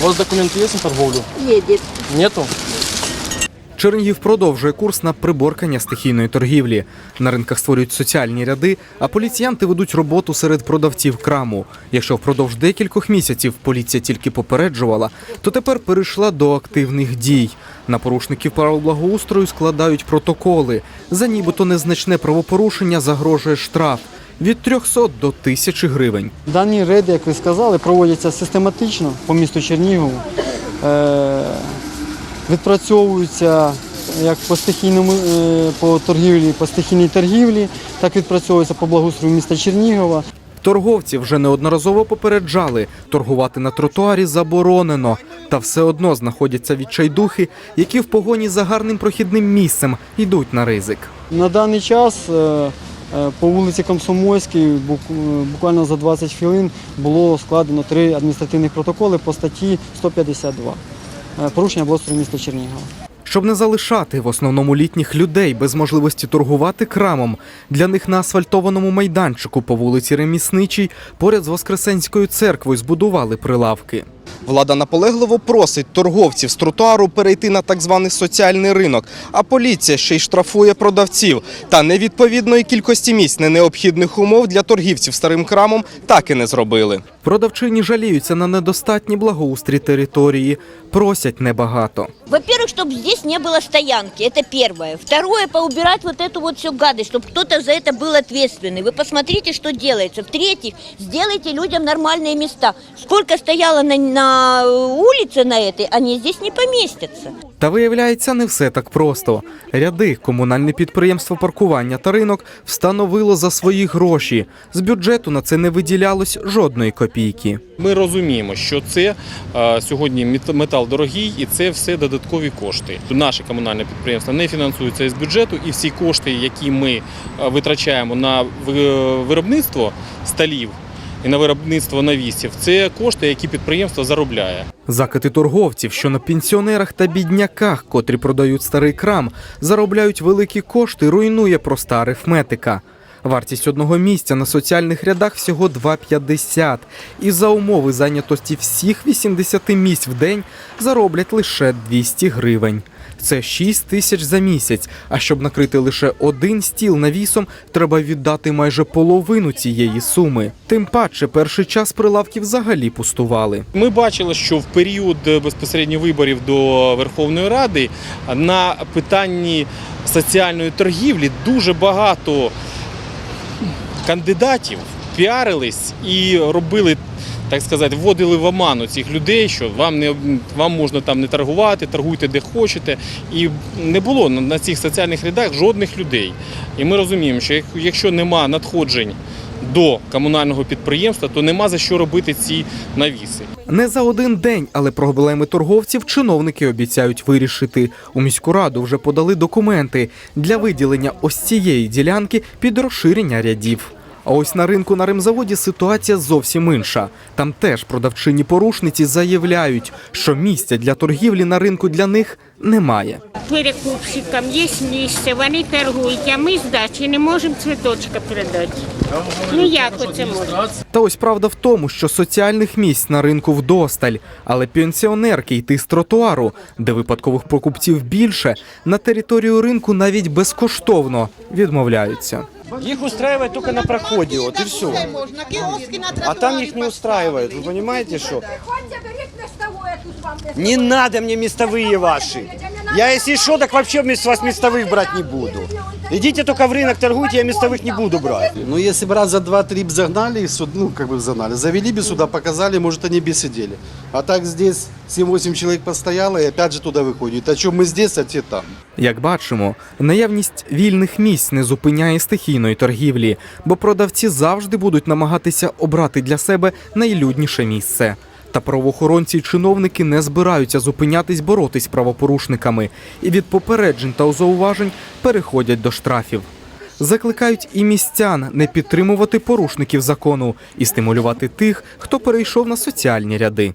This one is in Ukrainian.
У вас документы есть на торговлю? Едет. Нету? Чернігів продовжує курс на приборкання стихійної торгівлі. На ринках створюють соціальні ряди, а поліціянти ведуть роботу серед продавців краму. Якщо впродовж декількох місяців поліція тільки попереджувала, то тепер перейшла до активних дій. На порушників правил благоустрою складають протоколи. За нібито незначне правопорушення загрожує штраф від 300 до 1000 гривень. Дані рейди, як ви сказали, проводяться систематично по місту Чернігову. Е, Відпрацьовуються як по стихійному е, по торгівлі, по стихійній торгівлі, так відпрацьовуються по благоустрою міста Чернігова. Торговці вже неодноразово попереджали, торгувати на тротуарі заборонено. Та все одно знаходяться відчайдухи, які в погоні за гарним прохідним місцем йдуть на ризик. На даний час е, по вулиці Комсомольській е, буквально за 20 хвилин було складено три адміністративних протоколи по статті 152 е, порушення благоустрою міста Чернігова. Щоб не залишати в основному літніх людей без можливості торгувати крамом, для них на асфальтованому майданчику по вулиці Ремісничій поряд з Воскресенською церквою збудували прилавки. Влада наполегливо просить торговців з тротуару перейти на так званий соціальний ринок, а поліція ще й штрафує продавців. Та невідповідної кількості місць необхідних умов для торгівців старим крамом так і не зробили. Продавчині жаліються на недостатні благоустрій території, просять небагато. Во-первых, чтобы здесь не было стоянки, это первое. Второе, поубирать вот эту вот всю гадость, чтобы кто-то за это был ответственный. Вы посмотрите, что делается. В-третьих, сделайте людям нормальные места. Сколько стояло на, на улице на этой, они здесь не поместятся. Та виявляється, не все так просто. Ряди комунальне підприємство паркування та ринок встановило за свої гроші. З бюджету на це не виділялось жодної копійки. Ми розуміємо, що це е, сьогодні мет- метал дорогий і це все додаткові кошти. Наше комунальне підприємство не фінансується із бюджету, і всі кошти, які ми е, витрачаємо на виробництво сталів і на виробництво навісів, це кошти, які підприємство заробляє. Закити торговців, що на пенсіонерах та бідняках, котрі продають старий крам, заробляють великі кошти, руйнує проста арифметика. Вартість одного місця на соціальних рядах всього 2,50. І за умови зайнятості всіх 80 місць в день зароблять лише 200 гривень. Це 6 тисяч за місяць. А щоб накрити лише один стіл навісом, треба віддати майже половину цієї суми. Тим паче, перший час прилавки взагалі пустували. Ми бачили, що в період е, безпосередньо виборів до Верховної Ради на питанні соціальної торгівлі дуже багато кандидатів піарились і робили. Так сказати, вводили в оману цих людей, що вам не вам можна там не торгувати, торгуйте де хочете. І не було на, цих соціальних рядах жодних людей. І ми розуміємо, що якщо нема надходжень до комунального підприємства, то нема за що робити ці навіси. Не за один день, але проблеми торговців чиновники обіцяють вирішити. У міську раду вже подали документи для виділення ось цієї ділянки під розширення рядів. А ось на ринку на ремзаводі ситуація зовсім інша. Там теж продавчині порушниці заявляють, що місця для торгівлі на ринку для них немає. перекупщикам є місце, вони торгують, а ми здачі не можемо цвіточка передати. Ну як оце можна? Та ось правда в тому, що соціальних місць на ринку вдосталь, але пенсіонерки йти з тротуару, де випадкових покупців більше, на територію ринку навіть безкоштовно відмовляються. Их устраивает только на проходе, вот и все. А там их не устраивает, вы понимаете, что? Не надо мне местовые ваши. Я если что, так вообще с вас местовых брать не буду. Идите только в рынок торгуйте, я местовых не буду брать. Ну, если бы раз за два-три б загнали, и суд- ну, как бы загнали, завели бы сюда, показали, может, они бы сидели. А так здесь 7-8 человек постояло, и опять же туда выходит. А что мы здесь, а те там. Як бачимо, наявність вільних місць не зупиняє стихійної торгівлі, бо продавці завжди будуть намагатися обрати для себе найлюдніше місце. Та правоохоронці чиновники не збираються зупинятись боротись з правопорушниками і від попереджень та зауважень переходять до штрафів. Закликають і містян не підтримувати порушників закону і стимулювати тих, хто перейшов на соціальні ряди.